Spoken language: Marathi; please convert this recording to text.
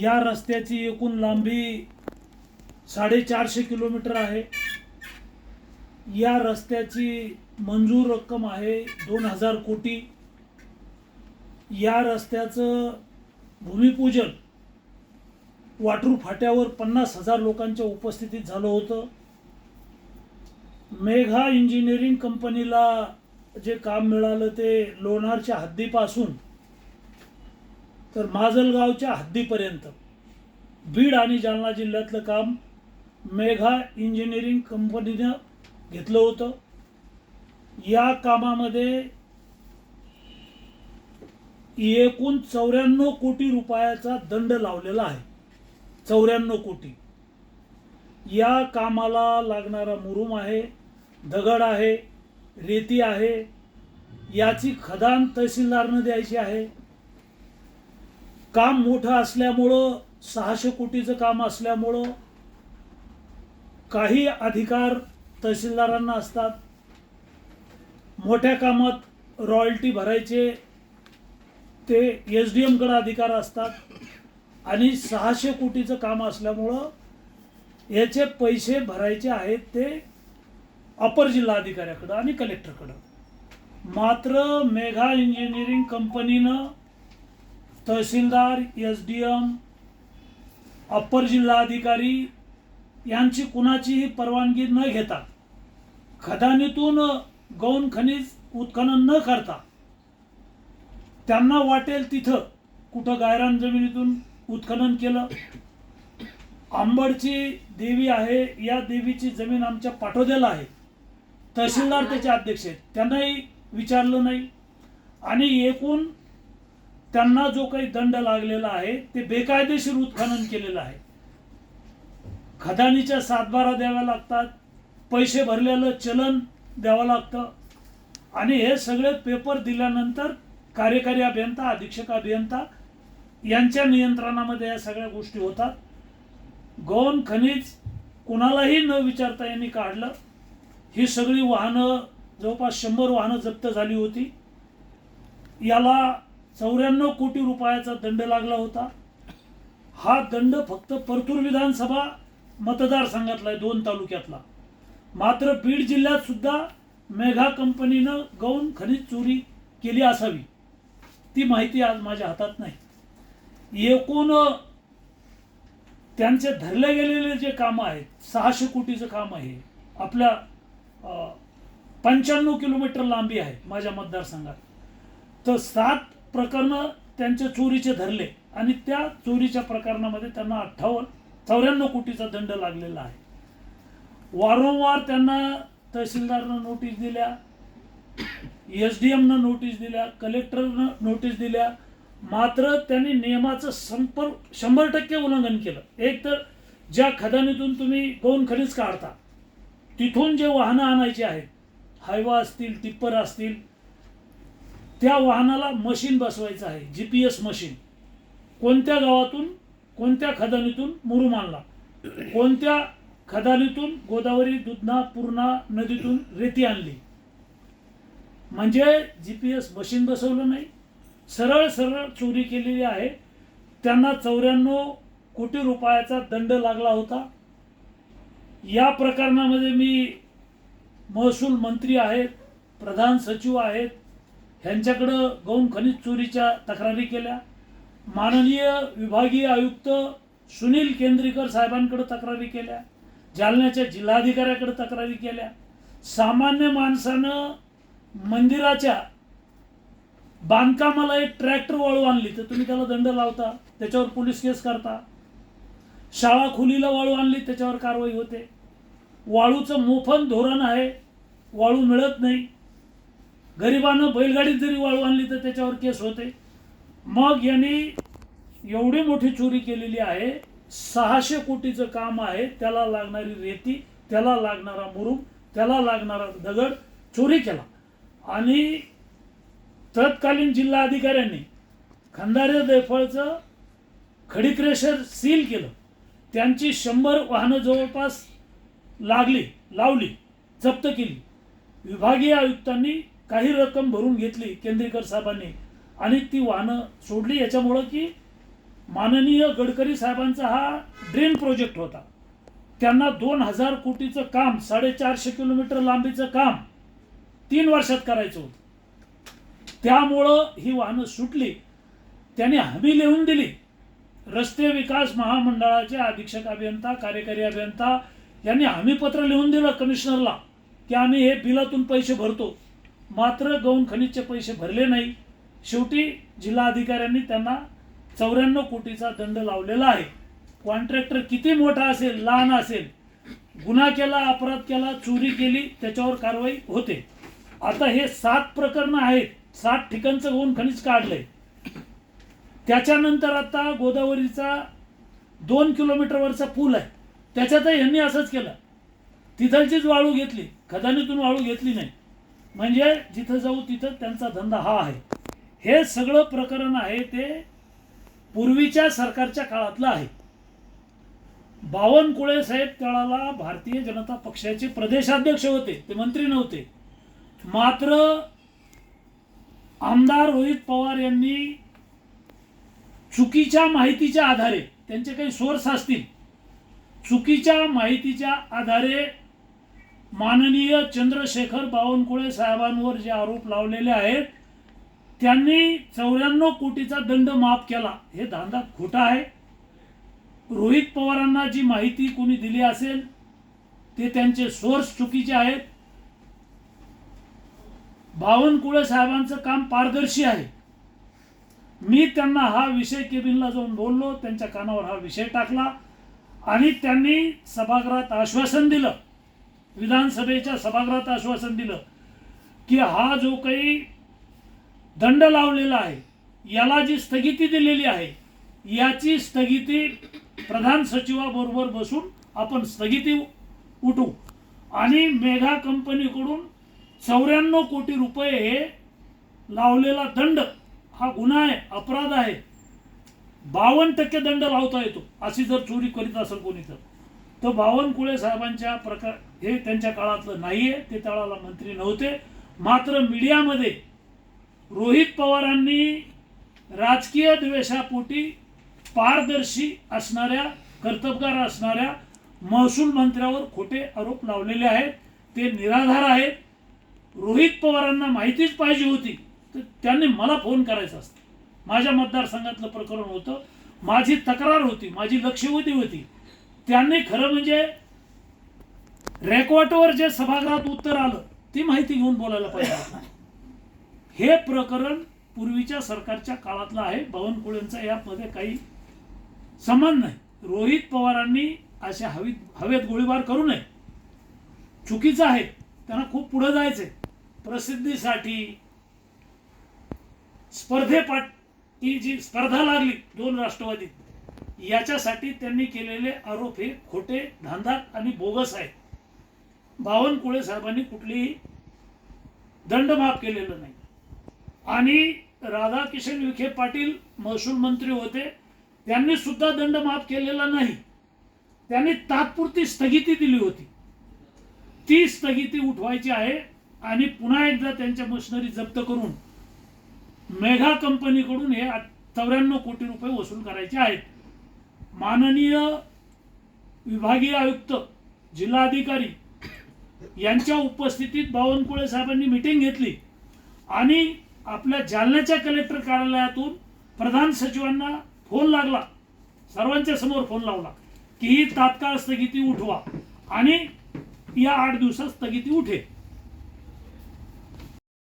या रस्त्याची एकूण लांबी साडेचारशे किलोमीटर आहे. या रस्त्याची मंजूर रक्कम आहे दोन हजार कोटी. या रस्त्याचं भूमिपूजन वाटरू फाट्यावर पन्नास हजार लोकांच्या उपस्थितीत झालं होतं. मेघा इंजिनिअरिंग कंपनीला जे काम मिळालं ते लोणारच्या हद्दीपासून तर माजलगावच्या हद्दीपर्यंत बीड आणि जालना जिल्ह्यातलं काम मेघा इंजिनिअरिंग कंपनीनं घेतलं होतं. या कामामध्ये एकूण चौऱ्याण्णव कोटी रुपयाचा दंड लावलेला आहे. चौऱ्याण्णव कोटी. या कामाला लागणारा मुरुम आहे दगड आहे रेती आहे याची खदान तहसीलदारनं द्यायची आहे. काम मोठं असल्यामुळं सहाशे कोटीचं काम असल्यामुळं काही अधिकार तहसीलदारांना असतात. मोठ्या कामात रॉयल्टी भरायचे ते एस डी एमकडं अधिकार असतात. आणि सहाशे कोटीचं काम असल्यामुळं याचे पैसे भरायचे आहेत ते अपर जिल्हाधिकाऱ्याकडं आणि कलेक्टरकडं. मात्र मेघा इंजिनिअरिंग कंपनीनं तहसीलदार एस डी एम अप्पर जिल्हाधिकारी यांची कुणाचीही परवानगी न घेता खदानीतून गौण खनिज उत्खनन न करता त्यांना वाटेल तिथं कुठं गायरान जमिनीतून उत्खनन केलं. आंबडची देवी आहे या देवीची जमीन आमच्या पाठोद्याला आहे. तहसीलदार त्याचे अध्यक्ष आहेत. त्यांनाही विचारलं नाही. आणि एकूण त्यांना जो काही दंड लागलेला आहे ते बेकायदेशीर उत्खनन केलेलं आहे. खदानीच्या सातबारा द्याव्या लागतात पैसे भरलेलं चलन द्यावं लागतं. आणि हे सगळे पेपर दिल्यानंतर कार्यकारी अभियंता अधीक्षक अभियंता यांच्या नियंत्रणामध्ये या सगळ्या गोष्टी होतात. गौण खनिज कुणालाही न विचारता यांनी काढलं. ही सगळी वाहनं जवळपास शंभर वाहनं जप्त झाली होती. याला चौऱ्याण्णव कोटी रुपयाचा दंड लागला होता. हा दंड फक्त परतूर विधानसभा मतदारसंघातला आहे दोन तालुक्यातला. मात्र बीड जिल्ह्यात सुद्धा मेघा कंपनीनं गौण खनिज चोरी केली असावी. ती माहिती आज माझ्या हातात नाही. एकूण त्यांचे धरले गेलेले जे कामं आहेत सहाशे कोटीचं काम आहे. आपल्या पंच्याण्णव किलोमीटर लांबी आहे माझ्या मतदारसंघात. तर सात प्रकरणं त्यांच्या चोरीचे धरले आणि त्या चोरीच्या प्रकरणामध्ये त्यांना अठ्ठावन्न चौऱ्याण्णव कोटीचा दंड लागलेला आहे. वारंवार त्यांना तहसीलदारनं नोटीस दिल्या एस डी एमनं नोटीस दिल्या कलेक्टरनं नोटीस दिल्या. मात्र त्यांनी नियमाचं संपर्क शंभर टक्के उल्लंघन केलं. एक तर ज्या खदानीतून तुम्ही गौण खनिज काढता तिथून जे वाहनं आणायची आहेत हायवा असतील टिप्पर असतील त्या वाहनाला मशीन बसवायचं आहे जी पी एस मशीन. कोणत्या गावातून कोणत्या खदानीतून मुरुमानला आणला? कोणत्या खदानीतून गोदावरी दुधना पूर्णा नदीतून रेती आणली? म्हणजे जी पी एस मशीन बसवलं नाही. सरळ सरळ चोरी केलेली आहे. त्यांना चौऱ्याण्णव कोटी रुपयाचा दंड लागला होता. या प्रकरणामध्ये मी महसूल मंत्री आहेत प्रधान सचिव आहेत ह्यांच्याकडं गौण खनिज चोरीच्या तक्रारी केल्या. माननीय विभागीय आयुक्त सुनील केंद्रीकर साहेबांकडे तक्रारी केल्या. जालन्याच्या जिल्हाधिकाऱ्याकडे तक्रारी केल्या. सामान्य माणसानं मंदिराच्या बांधकामाला एक ट्रॅक्टर वाळू आणली तर तुम्ही त्याला दंड लावता त्याच्यावर पोलीस केस करता. शाळा खोलीला वाळू आणली त्याच्यावर कारवाई होते. वाळूचं मोफत धोरण आहे वाळू मिळत नाही. गरिबानं बैलगाडीत जरी वाळू आणली तर त्याच्यावर केस होते. मग यांनी एवढी मोठी चोरी केलेली आहे. सहाशे कोटीचं काम आहे. त्याला लागणारी रेती त्याला लागणारा मुरुम त्याला लागणारा दगड चोरी केला. आणि तत्कालीन जिल्हा अधिकाऱ्यांनी खंदारे दैफळचं खडीक्रेशर सील केलं. त्यांची शंभर वाहनं जवळपास लागली लावली जप्त केली. विभागीय आयुक्तांनी काही रक्कम भरून घेतली केंद्रीकर साहेबांनी. आणि ती वाहनं सोडली याच्यामुळं की माननीय गडकरी साहेबांचा हा ड्रेन प्रोजेक्ट होता. त्यांना दोन हजार कोटीचं काम साडेचारशे किलोमीटर लांबीचं काम तीन वर्षात करायचं होतं. त्यामुळं ही वाहनं सुटली. त्यांनी हमी लिहून दिली. रस्ते विकास महामंडळाचे अधीक्षक अभियंता कार्यकारी अभियंता यांनी हमीपत्र लिहून दिलं कमिशनरला की आम्ही हे बिलातून पैसे भरतो. मात्र गौण खनिजचे पैसे भरले नाही. शेवटी जिल्हाधिकाऱ्यांनी त्यांना चौऱ्याण्णव कोटीचा दंड लावलेला आहे. कॉन्ट्रॅक्टर किती मोठा असेल लहान असेल गुन्हा केला अपराध केला चोरी केली त्याच्यावर कारवाई होते. आता हे सात प्रकरणं आहेत. सात ठिकाणचं गौण खनिज काढलंय. त्याच्यानंतर आता गोदावरीचा दोन किलोमीटरवरचा पूल आहे. त्याच्यातही यांनी असंच केलं. तिथलचीच वाळू घेतली. खदानीतून वाळू घेतली नाही. म्हणजे जिथं जाऊ तिथं त्यांचा धंदा हा आहे. हे सगळं प्रकरण आहे ते पूर्वीच्या सरकारच्या काळातलं आहे. बावनकुळे साहेब तळाला भारतीय जनता पक्षाचे प्रदेशाध्यक्ष होते ते मंत्री नव्हते. मात्र आमदार रोहित पवार यांनी चुकीच्या माहितीच्या आधारे त्यांचे काही सोर्स असतील चुकीच्या माहितीच्या आधारे माननीय चंद्रशेखर बावनकुळे साहेबांवर जे आरोप लावलेले आहेत त्यांनी चौऱ्याण्णव कोटीचा दंड माफ केला. हे धांदा खोटा आहे. रोहित पवारांना जी माहिती कोणी दिली असेल ते त्यांचे सोर्स चुकीचे आहेत. बावनकुळे साहेबांचं काम पारदर्शी आहे. मी त्यांना हा विषय केबिनला जाऊन बोललो त्यांच्या कानावर हा विषय टाकला आणि त्यांनी सभागृहात आश्वासन दिलं. विधानसभेच्या सभागृहात आश्वासन दिलं की हा जो काही दंड लावलेला आहे याला जी स्थगिती दिलेली आहे याची स्थगिती प्रधान सचिवाबरोबर बसून आपण स्थगिती उठू आणि मेघा कंपनीकडून चौऱ्याण्णव कोटी रुपये हे लावलेला दंड हा गुन्हा आहे अपराध आहे बावन्न टक्के दंड लावता येतो अशी जर चोरी करीत असेल कोणी तर. तर बावनकुळे साहेबांच्या प्रकार हे त्यांच्या काळातलं नाही आहे ते त्यावेळेला मंत्री नव्हते. मात्र मीडियामध्ये रोहित पवारांनी राजकीय द्वेषापोटी पारदर्शी असणाऱ्या कर्तबगार असणाऱ्या महसूल मंत्र्यावर खोटे आरोप लावलेले आहेत. ते निराधार आहेत. रोहित पवारांना माहितीच पाहिजे होती. तर त्यांनी मला फोन करायचा असतं. माझ्या मतदारसंघातलं प्रकरण होतं. माझी तक्रार होती. माझी लक्षवेधी होती. त्यांनी खरं म्हणजे रेकॉर्डवर जे सभागृहात उत्तर आलं ती माहिती घेऊन बोलायला पाहिजे. हे प्रकरण पूर्वीच्या सरकारच्या काळातलं आहे. बावनकुळेंचा यामध्ये काही संबंध नाही. रोहित पवारांनी अशा हवीत हवेत गोळीबार करू नये. चुकीचं आहे. त्यांना खूप पुढं जायचंय. प्रसिद्धीसाठी स्पर्धेपाठ ही जी स्पर्धा लागली दोन राष्ट्रवादीत याच्यासाठी त्यांनी केलेले आरोप हे खोटे धांदाक आणि बोगस आहेत. बावनकुळे साहेबांनी कुठलीही दंड माफ केलेलं नाही. आणि राधाकिशन विखे पाटील महसूल मंत्री होते त्यांनी सुद्धा दंड माफ केलेला नाही. त्यांनी तात्पुरती स्थगिती दिली होती. ती स्थगिती उठवायची आहे आणि पुन्हा एकदा त्यांच्या मशिनरी जप्त करून मेघा कंपनीकडून हे चौऱ्याण्णव कोटी रुपये वसूल करायचे आहेत. माननीय विभागीय आयुक्त जिल्हाधिकारी यांच्या उपस्थितीत बावनकुळे साहेबांनी मिटिंग घेतली. आणि आपल्या जालन्याच्या कलेक्टर कार्यालयातून प्रधान सचिवांना फोन लागला. सर्वांच्या समोर फोन लावला. की ही तात्काळ स्थगिती उठवा. आणि या आठ दिवसात स्थगिती उठे